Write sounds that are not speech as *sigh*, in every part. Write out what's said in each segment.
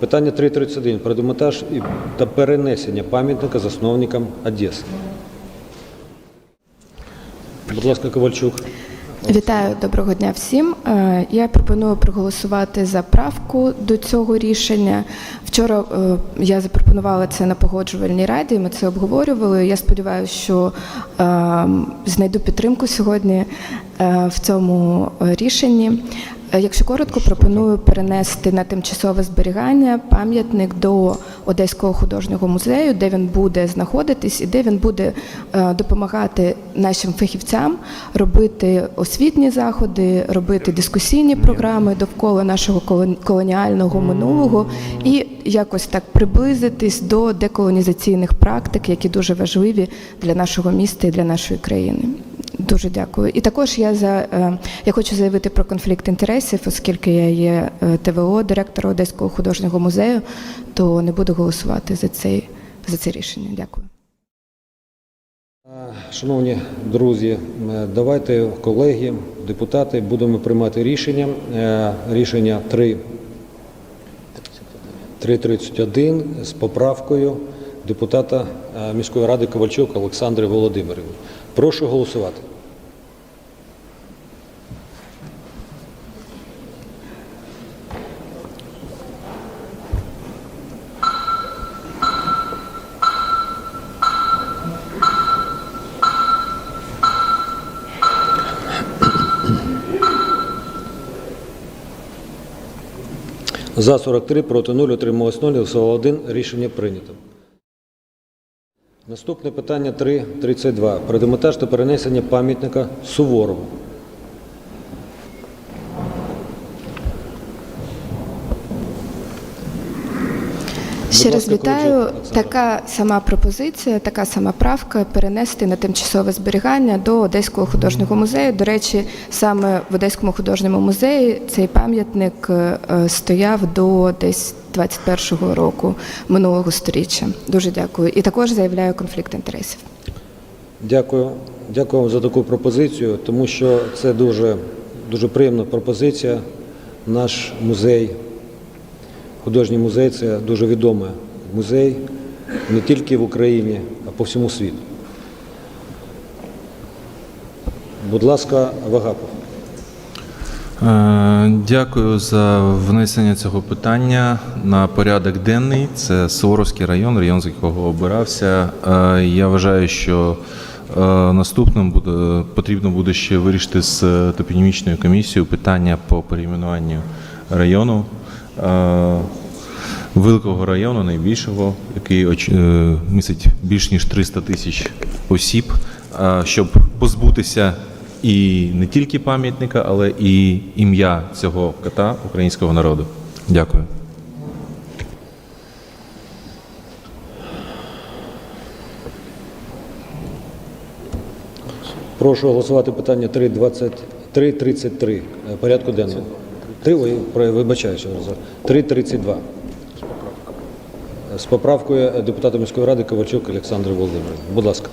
Питання 3.31. Про демонтаж та перенесення пам'ятника засновникам Одеси. Будь ласка, Ковальчук. Вітаю, доброго дня всім. Е, Я пропоную проголосувати за правку до цього рішення. Вчора е, я запропонувала це на погоджувальній раді. Ми це обговорювали. Я сподіваюся, що е, знайду підтримку сьогодні в цьому рішенні. Е, Якщо коротко, пропоную перенести на тимчасове зберігання пам'ятник до Одеського художнього музею, де він буде знаходитись і де він буде е, допомагати нашим фахівцям робити освітні заходи, робити дискусійні програми довкола нашого колон- колоніального минулого і якось так приблизитись до деколонізаційних практик, які дуже важливі для нашого міста і для нашої країни. Дуже дякую. І також я за е, я хочу заявити про конфлікт інтересів, оскільки я є е, ТВО, директора Одеського художнього музею, то не буду голосувати за цей за це рішення. Дякую. Шановні друзі, е, давайте, колеги, депутати, будемо приймати рішення. Рішення 3. 3.31 з поправкою депутата міської ради Ковальчук Олександри Володимирівни. Прошу голосувати. За 43, проти 0, утрималось 0, всього 1. Рішення прийнято. Наступне питання 3.32. Про та перенесення пам'ятника Суворову. Ще раз вітаю. Така сама пропозиція, така сама правка перенести на тимчасове зберігання до Одеського художнього музею. До речі, саме в Одеському художньому музеї цей пам'ятник е, стояв до десь 21-го року минулого сторіччя. Дуже дякую. І також заявляю конфлікт інтересів. Дякую. Дякую вам за таку пропозицію, тому що це дуже, дуже приємна пропозиція. Наш музей, художній музей це дуже відомий музей не тільки в Україні, а по всьому світу. Будь ласка, Вагапов. Е, Дякую за внесення цього питання на порядок денний. Це Суворовський район, район, з якого обирався. Е, Я вважаю, що е, наступним буде потрібно буде ще вирішити з топонімічною комісією питання по перейменуванню району. Великого району, найбільшого, який оч- е, містить більш ніж 300 тисяч осіб, щоб позбутися і не тільки пам'ятника, але і ім'я цього кота українського народу. Дякую. Прошу голосувати питання 3.20 3.33 е, порядку денного. 3, ой, про- вибачаюся. 3.32. З поправкою е, депутата міської ради Ковальчук Олександр Володимирович. Будь ласка.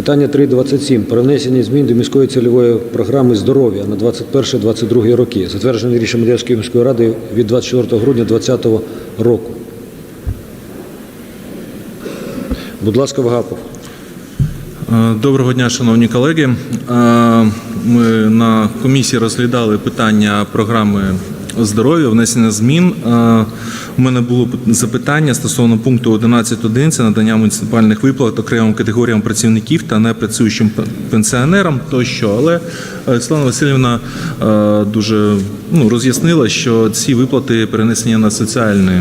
Питання 3.27. Про внесення змін до міської цільової програми здоров'я на 21-22 роки, затверджений рішенням Одеської міської ради від 24 грудня 2020 року. Будь ласка, Вагапов. Е, Доброго дня, шановні колеги. Е, Ми на комісії розглядали питання програми здоров'я, внесення змін. Е, У мене було запитання стосовно пункту 11.1 – це надання муніципальних виплат окремим категоріям працівників та непрацюючим пенсіонерам тощо. Але е, Васильівна е, дуже ну, роз'яснила, що ці виплати перенесені на соціальний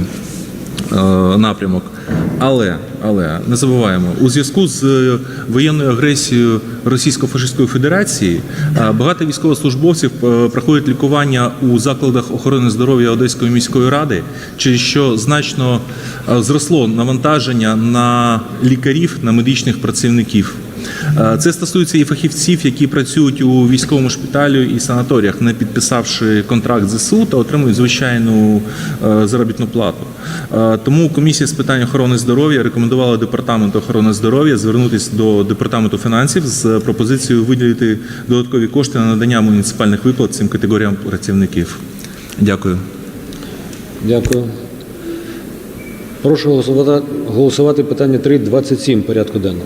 напрямок. Але, але не забуваємо, у зв'язку з е, воєнною агресією Російсько-фашистської Федерації е, багато військовослужбовців е, проходять лікування у закладах охорони здоров'я Одеської міської ради, через що значно зросло навантаження на лікарів, на медичних працівників. Е, Це стосується і фахівців, які працюють у військовому шпиталю і санаторіях, не підписавши контракт ЗСУ та отримують звичайну е, заробітну плату. Е, Тому комісія з питань охорони здоров'я рекомендувала департаменту охорони здоров'я звернутися до департаменту фінансів з пропозицією виділити додаткові кошти на надання муніципальних виплат цим категоріям працівників. Дякую. Дякую. Прошу голосувати, голосувати питання 3.27 порядку денного.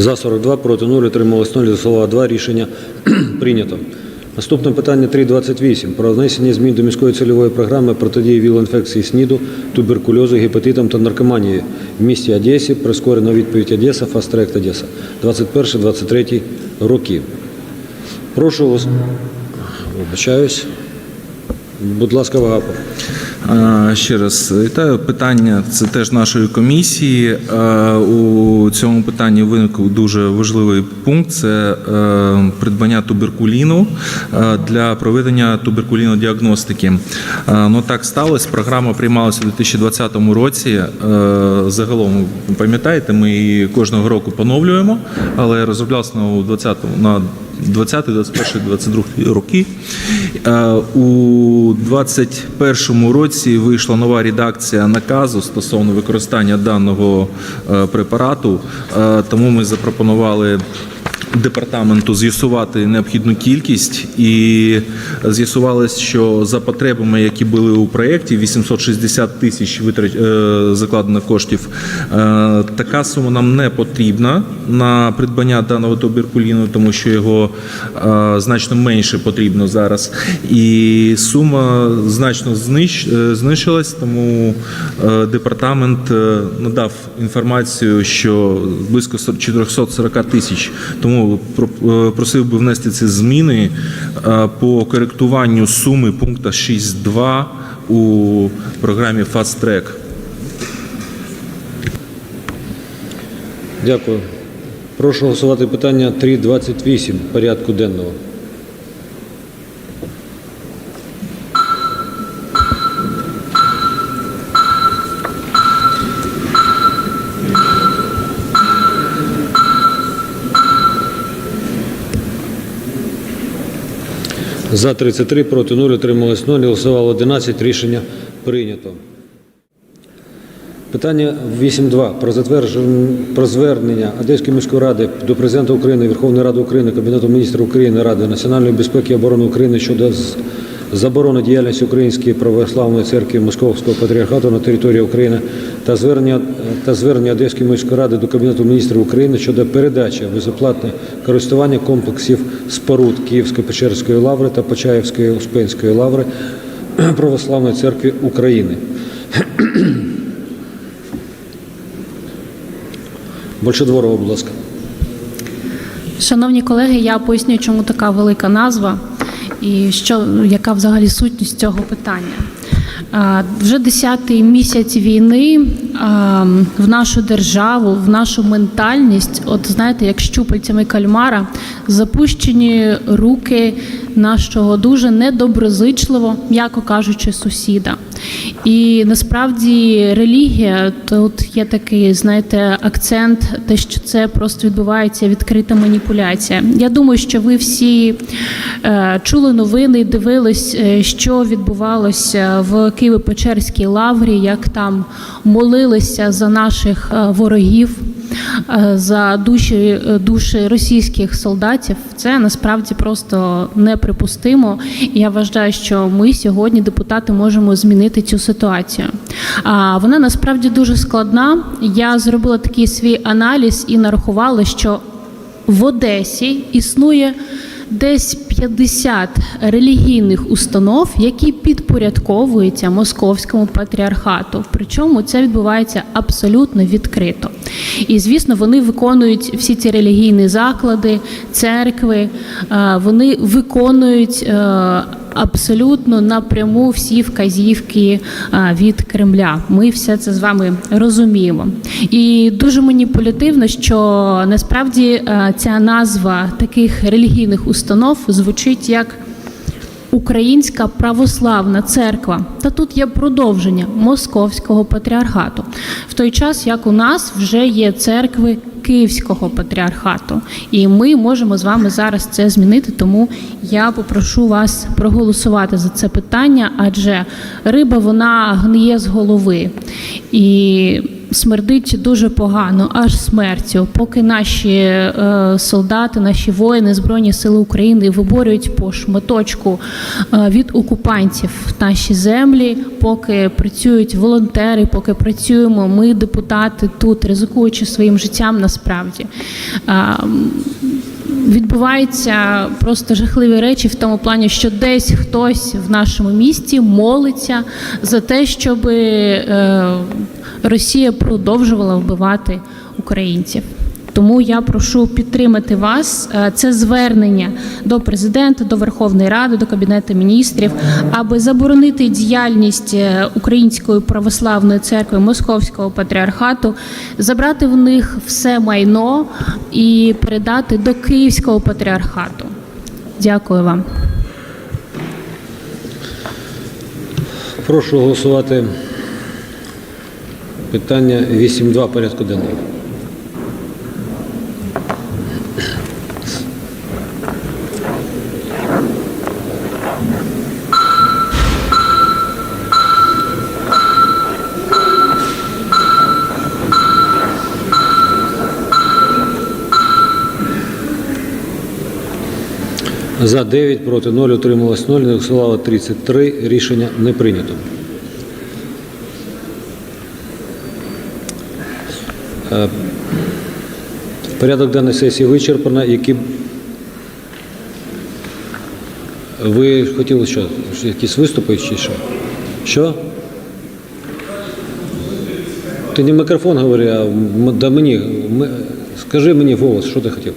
За 42, проти 0, утрималось 0, за слова 2. Рішення *clears throat* прийнято. Наступне питання 3.28. Про внесення змін до міської цільової програми протидії віл-інфекції СНІДу, туберкульозу, гепатитам та наркоманії в місті Одесі. Прискорена відповідь Одеса, фаст-трек Одеса. 21-23 роки. Прошу вас. Вибачаюсь. Будь ласка, Вагапов. Ще раз вітаю. Питання це теж нашої комісії. Е, У цьому питанні виник дуже важливий пункт: це е, придбання туберкуліну е, для проведення туберкулінодіагностики. Ну так сталося. Програма приймалася у 2020 році. Загалом пам'ятаєте, ми її кожного року поновлюємо, але розроблялася у 20 на 20, 21, 22 роки. Е, У 21 році вийшла нова редакція наказу стосовно використання даного е, препарату, Е, тому ми запропонували. Департаменту з'ясувати необхідну кількість і з'ясувалось, що за потребами, які були у проєкті, 860 тисяч витрат е, закладено коштів. е, Така сума нам не потрібна на придбання даного туберкуліну, тому що його е, значно менше потрібно зараз. І сума значно знищ, знищилась, тому департамент надав інформацію, що близько 440 тисяч. Тому про- е, просив би внести ці зміни е, по коректуванню суми пункту 6.2 у програмі Fast Track. Дякую. Прошу голосувати питання 3.28 порядку денного. За 33, проти 0, отрималось 0, голосувало 11, рішення прийнято. Питання 8.2 про про звернення Одеської міської ради до президента України, Верховної Ради України, Кабінету міністрів України, Ради національної безпеки і оборони України щодо з- заборони діяльності Української православної церкви Московського патріархату на території України та звернення та звернення Одеської міської ради до Кабінету міністрів України щодо передачі безоплатне користування комплексів споруд Київської Печерської лаври та Почаївської Успенської лаври *clears throat* Православної церкви України. *clears throat* Большодворова, будь ласка. Шановні колеги, я поясню, чому така велика назва і що, яка взагалі сутність цього питання. Вже десятий місяць війни в нашу державу, в нашу ментальність, от знаєте, як щупальцями кальмара, запущені руки нашого дуже недоброзичливо, м'яко кажучи, сусіда. І насправді релігія тут є такий, знаєте, акцент, те, що це просто відбувається відкрита маніпуляція. Я думаю, що ви всі е, чули новини, дивились, е, що відбувалося в Києво-Печерській лаврі, як там молилися за наших е, ворогів. Е, За душі, е, душі російських солдатів це насправді просто неприпустимо. Я вважаю, що ми сьогодні, депутати, можемо змінити цю ситуацію. А вона насправді дуже складна. Я зробила такий свій аналіз і нарахувала, що в Одесі існує десь 50 релігійних установ, які підпорядковуються московському патріархату. Причому це відбувається абсолютно відкрито. І звісно, вони виконують всі ці релігійні заклади, церкви, е, вони виконують. Абсолютно напряму всі вказівки е, від Кремля. Ми все це з вами розуміємо. І дуже маніпулятивно, що насправді е, ця назва таких релігійних установ звучить як. Українська православна церква, та тут є продовження московського патріархату, в той час як у нас вже є церкви Київського патріархату, і ми можемо з вами зараз це змінити. Тому я попрошу вас проголосувати за це питання, адже риба вона гниє з голови і смердить дуже погано, аж смертю, поки наші е, солдати, наші воїни, збройні сили України виборюють по шматочку е, від окупантів наші землі, поки працюють волонтери, поки працюємо ми, депутати, тут ризикуючи своїм життям, насправді. Е, Відбуваються просто жахливі речі в тому плані, що десь хтось в нашому місті молиться за те, щоб е, Росія продовжувала вбивати українців. Тому я прошу підтримати вас. Е, Це звернення до президента, до Верховної Ради, до Кабінету міністрів, аби заборонити діяльність е, Української православної церкви Московського патріархату, забрати в них все майно і передати до Київського патріархату. Дякую вам. Прошу голосувати питання 8.2 порядку денного. За 9, проти 0, утрималось 0, не голосувало 33. Рішення не прийнято. Е, Порядок денної сесії вичерпано. Які ви хотіли що? Якісь виступи чи що? Що? Ти не мікрофон говори, а да мені. Скажи мені голос, що ти хотів?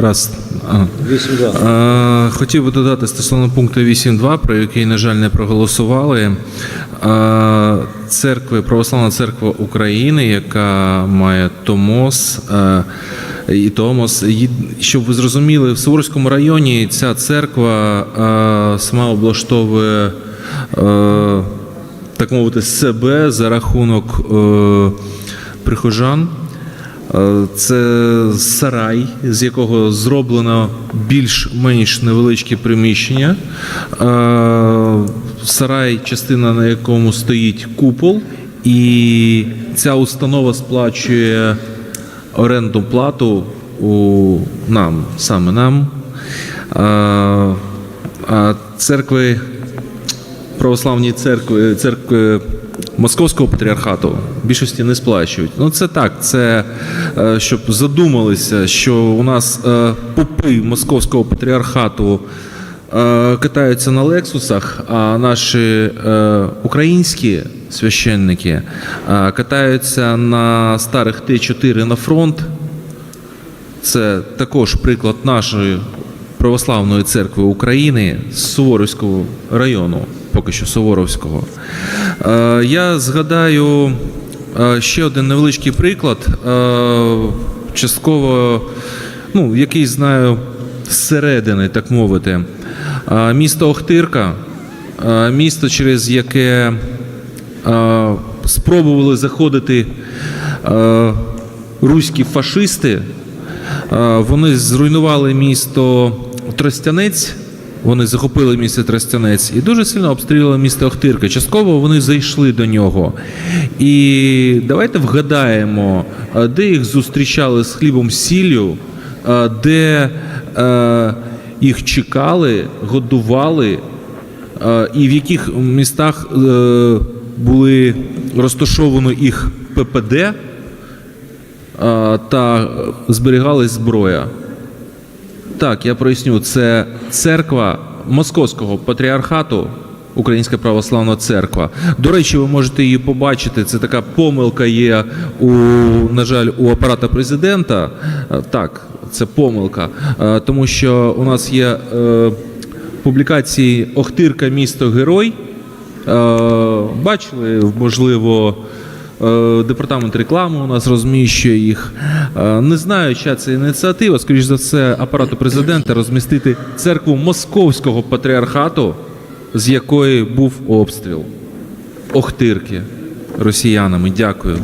Раз. Ага. 8.2. Е, Хотів би додати стосовно пункту 8.2, про який, на жаль, не проголосували. Е, Церкви, Православна церква України, яка має Томос е, і Томос. Щоб ви зрозуміли, в Суворському районі ця церква е, сама облаштовує, е, так мовити, себе за рахунок е, прихожан. Е, Це сарай, з якого зроблено більш-менш невеличке приміщення. Е, Сарай, частина на якому стоїть купол, і ця установа сплачує орендну плату у нам, саме нам. Е, церкви православні церкви, церкви Московського патріархату більшості не сплачують. Ну це так, це е, щоб задумалися, що у нас е, попи Московського патріархату е, катаються на лексусах, а наші українські священники катаються на старих Т4 на фронт. Це також приклад нашої православної церкви України з Суворовського району, поки що Суворовського. Е, Я згадаю е, ще один невеличкий приклад, е, частково, ну, який знаю зсередини, так мовити. Місто Охтирка, місто, через яке спробували заходити руські фашисти. Вони зруйнували місто Тростянець. Вони захопили місто Тростянець і дуже сильно обстрілювали місто Охтирка. Частково вони зайшли до нього. І давайте вгадаємо, е, де їх зустрічали з хлібом сіллю, е, де е, їх чекали, годували, і в яких містах були розташовані їх ППД та зберігалась зброя. Так, я проясню, це церква Московського патріархату, Українська православна церква. До речі, ви можете її побачити. Це така помилка є у, на жаль, у апарата президента. Е, Так, це помилка, Е, тому що у нас є е, публікації Охтирка місто Герой. Е, Бачили, можливо, департамент реклами у нас розміщує їх. Е, Не знаю, що це ініціатива, скоріш за все, апарату президента розмістити церкву московського патріархату, з якої був обстріл. Охтирки росіянами. Дякую.